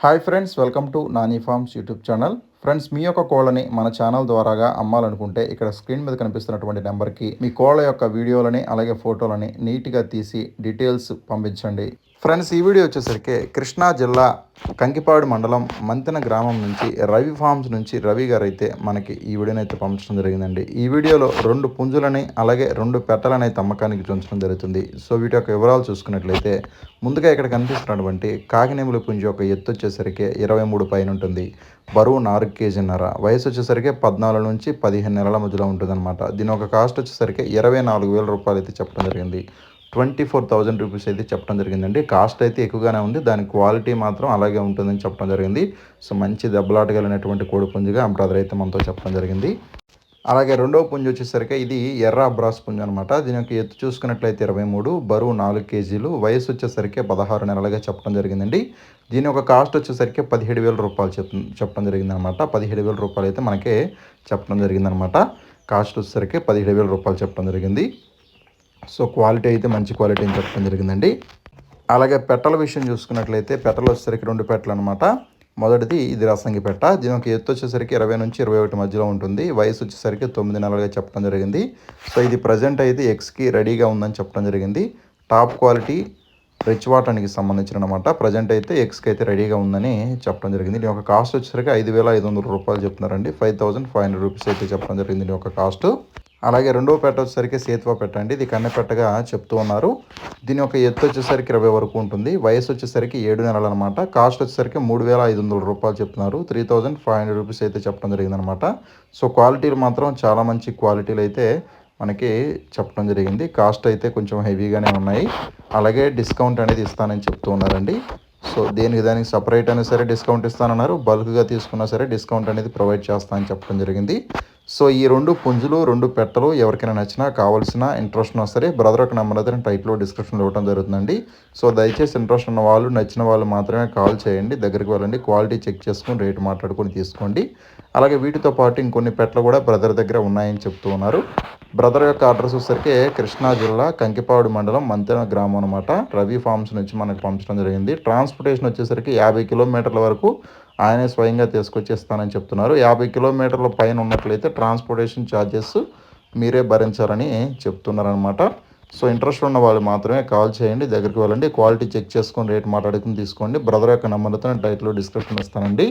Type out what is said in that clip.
Hi friends welcome to Nani farms YouTube channel friends మీ యొక్క కోళ్ళని మన ఛానల్ ద్వారాగా అమ్మాలనుకుంటే ఇక్కడ స్క్రీన్ మీద కనిపిస్తున్నటువంటి నెంబర్కి మీ కోళ్ళ యొక్క వీడియోలని అలాగే ఫోటోలని నీట్గా తీసి డీటెయిల్స్ పంపించండి. ఫ్రెండ్స్ ఈ వీడియో వచ్చేసరికి కృష్ణా జిల్లా కంకిపాడు మండలం మంతెన గ్రామం నుంచి రవి ఫార్మ్స్ నుంచి రవి గారు అయితే మనకి ఈ వీడియోని అయితే పంపించడం జరిగిందండి. ఈ వీడియోలో రెండు పుంజులని అలాగే రెండు పెట్టలని అయితే అమ్మకానికి ఉంచడం జరుగుతుంది. సో వీటి యొక్క వివరాలు చూసుకున్నట్లయితే ముందుగా ఇక్కడ కనిపిస్తున్నటువంటి కాకినేముల పుంజు యొక్క ఎత్తు వచ్చేసరికి ఇరవై మూడు పైన ఉంటుంది. బరువు నాలుగు కేజీన్నర. వయసు వచ్చేసరికి పద్నాలుగు నుంచి పదిహేను నెలల మధ్యలో ఉంటుందన్నమాట. దీని ఒక కాస్ట్ వచ్చేసరికి ఇరవై నాలుగు వేల రూపాయలు అయితే చెప్పడం జరిగింది. ట్వంటీ ఫోర్ థౌజండ్ రూపీస్ అయితే చెప్పడం జరిగిందండి. కాస్ట్ అయితే ఎక్కువగానే ఉంది. దాని క్వాలిటీ మాత్రం అలాగే ఉంటుందని చెప్పడం జరిగింది. సో మంచి దెబ్బలాటగలిగినటువంటి కోడి పుంజుగా ఆ బ్రదర్ అయితే మనతో చెప్పడం జరిగింది. అలాగే రెండవ పుంజు వచ్చేసరికి ఇది ఎర్ర అబ్రాస్ పుంజు అనమాట దీని యొక్క ఎత్తు చూసుకున్నట్లయితే ఇరవై మూడు బరువు నాలుగు కేజీలు వయసు వచ్చేసరికి పదహారు నెలలుగా చెప్పడం జరిగిందండి. దీని యొక్క కాస్ట్ వచ్చేసరికి పదిహేడు వేల రూపాయలు చెప్ చెప్పడం జరిగిందనమాట పదిహేడు వేల రూపాయలు అయితే మనకి చెప్పడం జరిగిందనమాట కాస్ట్ వచ్చేసరికి పదిహేడు వేల రూపాయలు చెప్పడం జరిగింది. సో క్వాలిటీ అయితే మంచి క్వాలిటీ అని చెప్పడం జరిగిందండి. అలాగే పెట్టల విషయం చూసుకున్నట్లయితే పెట్టలు వచ్చేసరికి రెండు పెట్టలు అనమాట మొదటిది ఇది రసంగి పెట్ట. దీని ఒక ఎత్తు వచ్చేసరికి ఇరవై నుంచి ఇరవై ఒకటి మధ్యలో ఉంటుంది. వయసు వచ్చేసరికి తొమ్మిది నెలలుగా చెప్పడం జరిగింది. సో ఇది ప్రజెంట్ అయితే ఎక్స్కి రెడీగా ఉందని చెప్పడం జరిగింది. టాప్ క్వాలిటీ రిచ్ వాటానికి సంబంధించిన అనమాట ప్రజెంట్ అయితే ఎక్స్కి అయితే రెడీగా ఉందని చెప్పడం జరిగింది. దీని యొక్క కాస్ట్ వచ్చేసరికి ఐదు వేల ఐదు వందల రూపాయలు చెప్తున్నారండి. Five thousand five hundred rupees అయితే చెప్పడం జరిగింది దీని యొక్క కాస్ట్ అలాగే రెండవ పెట్ట వచ్చేసరికి సేతువా పెట్టండి ఇది కన్నెపెట్టగా చెప్తూ ఉన్నారు. దీని యొక్క ఎత్తు వచ్చేసరికి ఇరవై వరకు ఉంటుంది. వయసు వచ్చేసరికి ఏడు నెలలు అనమాట కాస్ట్ వచ్చేసరికి మూడు వేల ఐదు వందల రూపాయలు చెప్తున్నారు. Three thousand five hundred rupees అయితే చెప్పడం జరిగిందనమాట. సో క్వాలిటీలు మాత్రం చాలా మంచి క్వాలిటీలు అయితే మనకి చెప్పడం జరిగింది. కాస్ట్ అయితే కొంచెం హెవీగానే ఉన్నాయి. అలాగే డిస్కౌంట్ అనేది ఇస్తానని చెప్తూ ఉన్నారండి. సో దేనికి దానికి సపరేట్ అయినా సరే డిస్కౌంట్ ఇస్తానన్నారు. బల్క్గా తీసుకున్నా సరే డిస్కౌంట్ అనేది ప్రొవైడ్ చేస్తానని చెప్పడం జరిగింది. సో ఈ రెండు పుంజులు రెండు పెట్టలు ఎవరికైనా నచ్చినా కావాల్సిన ఇంట్రెస్ట్ ఉన్నా సరే బ్రదర్ ఒక నెంబర్ అయితే టైప్లో డిస్క్రిప్షన్లో ఇవ్వడం జరుగుతుందండి. సో దయచేసి ఇంట్రెస్ట్ ఉన్న వాళ్ళు నచ్చిన వాళ్ళు మాత్రమే కాల్ చేయండి. దగ్గరికి వెళ్ళండి. క్వాలిటీ చెక్ చేసుకొని రేటు మాట్లాడుకొని తీసుకోండి. అలాగే వీటితో పాటు ఇంకొన్ని పెట్టలు కూడా బ్రదర్ దగ్గర ఉన్నాయని చెప్తూ ఉన్నారు. బ్రదర్ యొక్క అడ్రస్ వచ్చేసరికి కృష్ణా జిల్లా కంకిపాడు మండలం మంతెన గ్రామం అనమాట రవి ఫార్మ్స్ నుంచి మనకు పంపించడం జరిగింది. ట్రాన్స్పోర్టేషన్ వచ్చేసరికి యాభై కిలోమీటర్ల వరకు ఆయనే స్వయంగా తీసుకొచ్చేస్తానని చెప్తున్నారు. యాభై కిలోమీటర్ల పైన ఉన్నట్లయితే ట్రాన్స్పోర్టేషన్ ఛార్జెస్ మీరే భరించాలని చెప్తున్నారనమాట సో ఇంట్రెస్ట్ ఉన్న వాళ్ళు మాత్రమే కాల్ చేయండి దగ్గరికి వెళ్ళండి క్వాలిటీ చెక్ చేసుకొని రేట్ మాట్లాడుకుని తీసుకోండి. బ్రదర్ యొక్క నెంబర్తో టైట్లో డిస్క్రిప్షన్ ఇస్తానండి.